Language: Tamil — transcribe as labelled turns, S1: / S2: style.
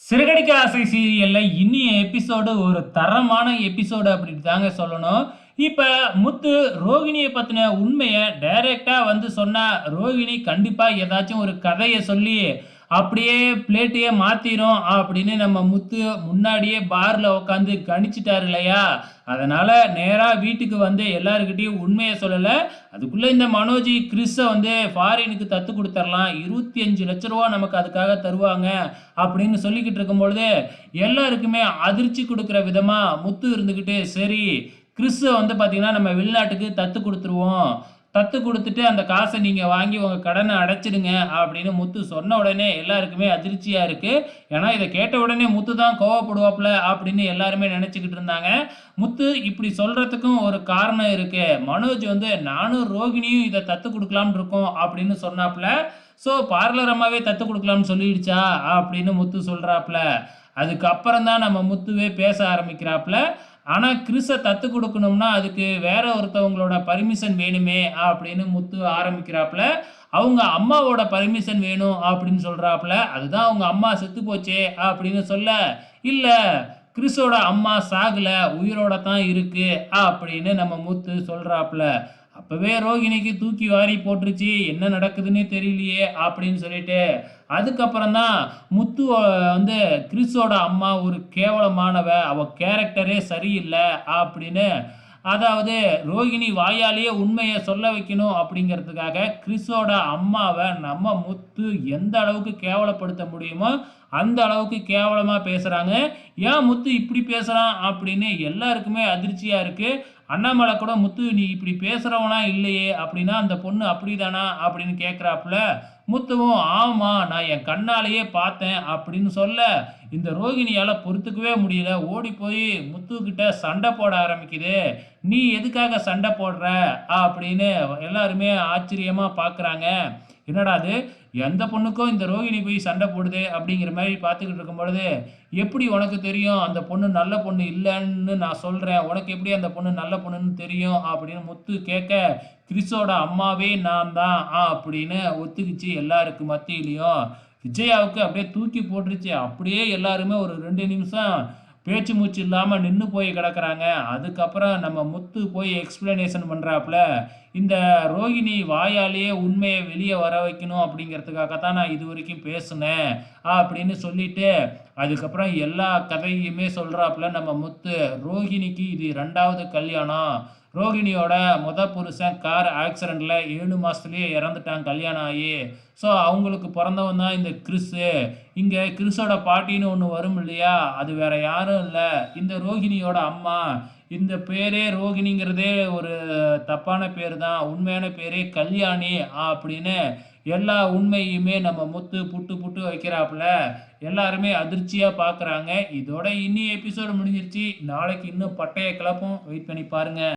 S1: சிறுகடிக்க ஆசை சீரியல்ல இன்னிய எபிசோடு ஒரு தரமான எபிசோடு அப்படின்னு தாங்க சொல்லணும். இப்போ முத்து ரோகிணியை பற்றின உண்மையை டைரக்டா வந்து சொன்னா ரோகிணி கண்டிப்பாக ஏதாச்சும் ஒரு கதையை சொல்லி அப்படியே பிளேட்டையே மாத்திரும் அப்படின்னு நம்ம முத்து முன்னாடியே பார்ல உட்காந்து கணிச்சிட்டாரு இல்லையா? அதனால நேரா வீட்டுக்கு வந்து எல்லாருக்கிட்டையும் உண்மையை சொல்லல. அதுக்குள்ள இந்த மனோஜி கிறிஸை வந்து ஃபாரினுக்கு தத்து கொடுத்துர்லாம். இருபத்தி அஞ்சு லட்ச ரூபா நமக்கு அதுக்காக தருவாங்க அப்படின்னு சொல்லிக்கிட்டு இருக்கும் பொழுது எல்லாருக்குமே அதிர்ச்சி கொடுக்குற விதமா முத்து இருந்துக்கிட்டு சரி கிறிஸ்து வந்து பார்த்தீங்கன்னா நம்ம வெளிநாட்டுக்கு தத்து கொடுத்துருவோம். தத்து கொடுத்துட்டு அந்த காசை நீங்கள் வாங்கி உங்கள் கடனை அடைச்சிடுங்க அப்படின்னு முத்து சொன்ன உடனே எல்லாருக்குமே அதிர்ச்சியாக இருக்குது ஏன்னா இதை கேட்ட உடனே முத்து தான் கோவப்படுவாப்புல அப்படின்னு எல்லாருமே நினச்சிக்கிட்டு இருந்தாங்க. முத்து இப்படி சொல்கிறதுக்கும் ஒரு காரணம் இருக்குது மனோஜ் வந்து நானும் ரோகிணியும் இதை தத்து கொடுக்கலாம்னு இருக்கோம் அப்படின்னு சொன்னாப்புல. ஸோ பார்லர் அம்மாவே தத்து கொடுக்கலாம்னு சொல்லிடுச்சா? அப்படின்னு முத்து சொல்கிறாப்புல அதுக்கப்புறம் தான் நம்ம முத்துவே பேச ஆரம்பிக்கிறாப்புல. ஆனால் கிறிஸை தத்து கொடுக்கணும்னா அதுக்கு வேற ஒருத்தவங்களோட பர்மிஷன் வேணுமே அப்படின்னு முத்து ஆரம்பிக்கிறாப்புல. அவங்க அம்மாவோட பர்மிஷன் வேணும் அப்படின்னு சொல்கிறாப்புல அதுதான் அவங்க அம்மா செத்து போச்சே அப்படின்னு சொல்ல இல்லை கிறிஸோட அம்மா சாகலை உயிரோட தான் இருக்கு அப்படின்னு நம்ம முத்து சொல்கிறாப்புல அப்போவே ரோகிணிக்கு தூக்கி வாரி போட்டுருச்சு. என்ன நடக்குதுன்னே தெரியலையே அப்படின்னு சொல்லிட்டு அதுக்கப்புறம் தான் முத்து வந்து கிறிஸோட அம்மா ஒரு கேவலமானவ அவள் கேரக்டரே சரியில்லை அப்படின்னு அதாவது ரோகிணி வாயாலேயே உண்மையை சொல்ல வைக்கணும் அப்படிங்கிறதுக்காக கிறிஸோட அம்மாவை நம்ம முத்து எந்த அளவுக்கு கேவலப்படுத்த முடியுமோ அந்த அளவுக்கு கேவலமாக பேசுகிறாங்க ஏன் முத்து இப்படி பேசுகிறான் அப்படின்னு எல்லாருக்குமே அதிர்ச்சியாக இருக்குது அண்ணாமலை கூட முத்து நீ இப்படி பேசுகிறவனா இல்லையே அப்படின்னா அந்த பொண்ணு அப்படிதானா? அப்படின்னு கேட்குறாப்புல முத்துவும் ஆமாம் நான் என் கண்ணாலேயே பார்த்தேன் அப்படின்னு சொல்ல இந்த ரோகிணியால் பொறுத்துக்கவே முடியல. ஓடி போய் முத்துக்கிட்ட சண்டை போட ஆரம்பிக்குது. நீ எதுக்காக சண்டை போடுற? அப்படின்னு எல்லாருமே ஆச்சரியமாக பார்க்குறாங்க என்னடா அது? எந்த பொண்ணுக்கும் இந்த ரோகிணி போய் சண்டை போடுது அப்படிங்கிற மாதிரி பார்த்துக்கிட்டு இருக்கும்பொழுது எப்படி உனக்கு தெரியும் அந்த பொண்ணு நல்ல பொண்ணு இல்லைன்னு நான் சொல்கிறேன் உனக்கு எப்படி அந்த பொண்ணு நல்ல பொண்ணுன்னு தெரியும்? அப்படின்னு முத்து கேட்க கிறிஸோட அம்மாவே நான் தான் அப்படின்னு ஒத்துக்குச்சு எல்லாருக்கு மத்தியிலையும். விஜயாவுக்கு அப்படியே தூக்கி போட்டுருச்சு. அப்படியே எல்லாருமே ஒரு ரெண்டு நிமிஷம் பேச்சு மூச்சு இல்லாமல் நின்று போய் கிடக்குறாங்க. அதுக்கப்புறம் நம்ம முத்து போய் எக்ஸ்பிளனேஷன் பண்ணுறாப்புல இந்த ரோகிணி வாயாலேயே உண்மையை வெளியே வர வைக்கணும் அப்படிங்கிறதுக்காக தான் நான் இது வரைக்கும் பேசினேன் அப்படின்னு சொல்லிட்டு அதுக்கப்புறம் எல்லா கதையுமே சொல்கிறாப்புல நம்ம முத்து ரோகிணிக்கு இது ரெண்டாவது கல்யாணம் ரோகிணியோட முத புருஷன் கார் ஆக்சிடெண்ட்டில் ஏழு மாதத்துலேயே இறந்துட்டான் கல்யாணம் ஆகி. ஸோ அவங்களுக்கு பிறந்தவன் தான் இந்த கிறிஸு. இங்கே கிறிஸோட பாட்டின்னு ஒன்று வரும் இல்லையா? அது வேறு யாரும் இல்லை. இந்த ரோகிணியோட அம்மா இந்த பேரே ரோகிணிங்கிறதே ஒரு தப்பான பேர் தான். உண்மையான பேரே கல்யாணி அப்படின்னு எல்லா உண்மையுமே நம்ம முத்து புட்டு புட்டு வைக்கிறாப்புல. எல்லாருமே அதிர்ச்சியாக பார்க்குறாங்க இதோட இன்னி எபிசோடு முடிஞ்சிருச்சு. நாளைக்கு இன்னும் பட்டைய கிளப்பும். வெயிட் பண்ணி பாருங்கள்